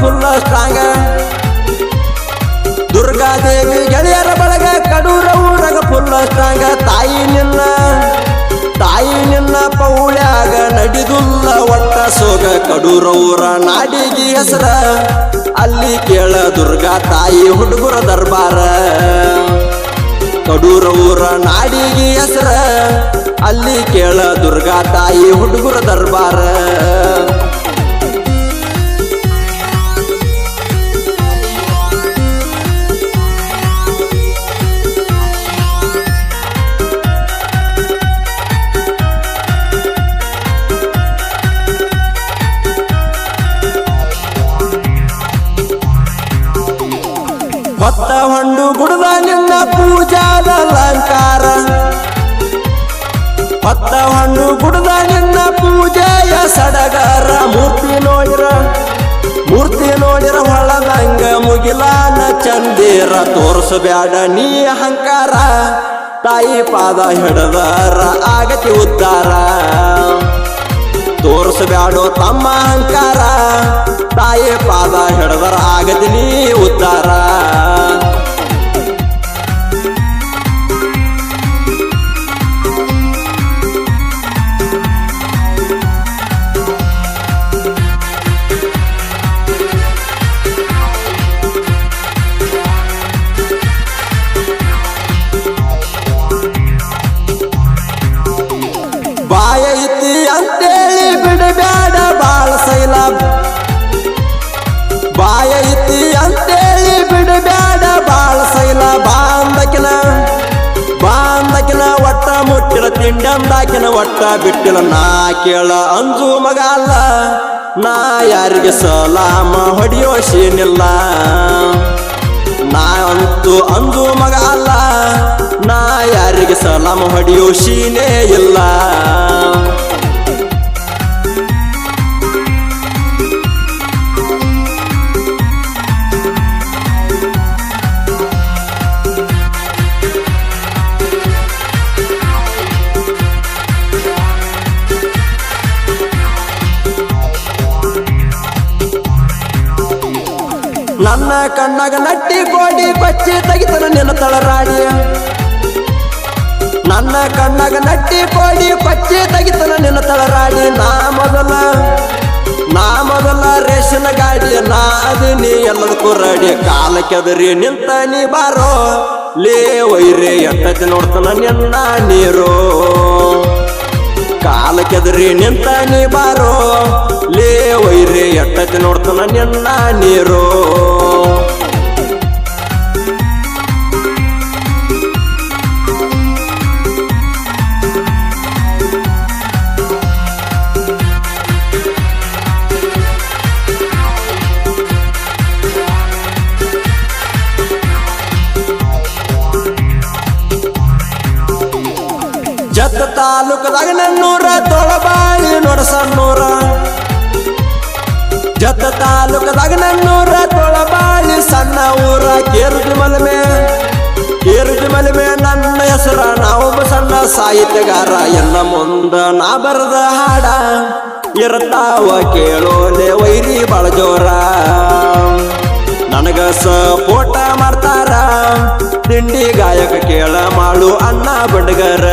ಫುಲ್ಲ ಸ್ಟ್ರಾಂಗ ದುರ್ಗಾದೇವಿ ಗೆಳೆಯರ ಬಳಗ ಕಡೂರ ಊರಾಗ ಫುಲ್ಲ ಸ್ಟ್ರಾಂಗ ತಾಯಿ ನಿನ್ನ ತಾಯಿ ನಿನ್ನ ಪೌಳ್ಯಾಗ ನಡಿದುಲ್ಲ ಒಟ್ಟ ಸೋಗ. ಕಡೂರ ಊರ ನಾಡಿಗೆ ಹೆಸರ, ಅಲ್ಲಿ ಕೇಳ ದುರ್ಗಾ ತಾಯಿ ಹುಡುಗರ ದರ್ಬಾರ. ಕಡೂರ ಊರ ನಾಡಿಗೆ ಹೆಸರ, ಅಲ್ಲಿ ಕೇಳ ದುರ್ಗಾ ತಾಯಿ ಹುಡುಗರ ದರ್ಬಾರ. ಹೊತ್ತ ಹೊಂಡು ಗುಡದ ನಿನ್ನ ಪೂಜಾದ ಅಲಂಕಾರ. ಭತ್ತ ಹೊಂಡು ಗುಡದ ನಿನ್ನ ಪೂಜೆಯ ಸಡಗರ. ಮೂರ್ತಿ ನೋಡಿರ ಮೂರ್ತಿ ನೋಡಿರ ಹೊಳದಂಗ ಮುಗಿಲಾನ ಚಂದಿರ. ತೋರಿಸಬ್ಯಾಡ ನೀ ಅಹಂಕಾರ, ತಾಯಿ ಪಾದ ಹಿಡದಾರ, ಆಗತಿ ಉದ್ದಾರ. ತೋರಿಸಬ್ಯಾಡೋ ತಮ್ಮ ಅಹಂಕಾರ, ತಾಯಿ ಪಾದ ಹಿಡದರ, ಆಗತಿ ನೀ ಉದ್ಧಾರ ಅಂತೇಳಿ ಬಿಡಬೇಡ ಬಾಳ ಸೈಲ. ಬಾಯ ಐತಿ ಅಂತೇಳಿ ಬಿಡಬೇಡ ಬಾಳ ಸೈಲ. ಬಾಂದಕಿನ ಬಾಂದಕಿನ ಒಟ್ಟ ಮುಟ್ಟಿಲ ತಿಂಡಂದಾಕಿನ ಒಟ್ಟ ಬಿಟ್ಟಿಲ್ಲ ನಾ ಕೇಳ ಅಂಜು ಮಗ ಅಲ್ಲ. ನಾ ಯಾರಿಗೆ ಸಲಾಮ ಹೊಡಿಯೋ ಶೇನಿಲ್ಲ. ನಾ ಅಂತೂ ಅಂಜು ಮಗ ಅಲ್ಲ. ನಾ ಯಾರಿಗೆ ಸಲಾಮ ಹೊಡಿಯೋ ಶೀನೇ ಇಲ್ಲ. ನನ್ನ ಕಣ್ಣಾಗ ನಟ್ಟಿ ಕೋಡಿ ಬಚ್ಚಿ ತೆಗಿತನ ನಿನ್ನ ತಳರಾಡಿ. ನನ್ನ ಕಣ್ಣಾಗ ನಟ್ಟಿ ಕೋಡಿ ಬಚ್ಚಿ ತೆಗಿತನ ನಿನ್ನ ತಳರಾಡಿ. ನಾ ಮೊದಲ ನಾ ಮೊದಲ ರೇಷನ್ ಗಾಡಿ, ನಾ ನೀ ಎಲ್ಲದಕ್ಕೂ ರಡಿ ಕಾಲ ಕೆದರಿ ನಿಂತ ನೀ ಬಾರೋ, ಲೇ ವೈರೇ ಎಟ್ಟತಿ ನೋಡ್ತಾನ ನಿನ್ನ ನೀರು. ಕಾಲ ಕೆದರಿ ನಿಂತ ನೀ ಬಾರೋ ಲೇ ಒಯ್ರಿ ಎಟ್ಟಕ್ಕೆ ನೋಡ್ತಾನ ನಿನ್ನ ನೀರು. ತಾಲೂಕದಾಗ ನನ್ನೂರ ತೊಳಬಾಳಿ ನೊಡಸನ್ನೂರ ಜತ ತಾಲೂಕದಾಗ ನನ್ನೂರ ತೊಳಬಾಳಿ ಸಣ್ಣ ಊರ, ಕೇರುಜಿ ಮಲಮೆ. ಕೇರುಜಿ ಮಲಮೆ ನನ್ನ ಹೆಸರ, ನಾವೊಬ್ಬ ಸಣ್ಣ ಸಾಹಿತ್ಯಗಾರ. ಎನ್ನ ಮುಂದ ನಾ ಬರದ ಹಾಡ, ಇರ್ತಾವ ಕೇಳೋಲೆ ವೈರಿ ಬಾಳ ಜೋರ. ನನಗ ಸಪೋಟ ಮಾಡ್ತಾರ, ತಿಂಡಿ ಗಾಯಕ ಕೇಳ ಮಾಡು ಅಣ್ಣ ಬಡ್ಗರ.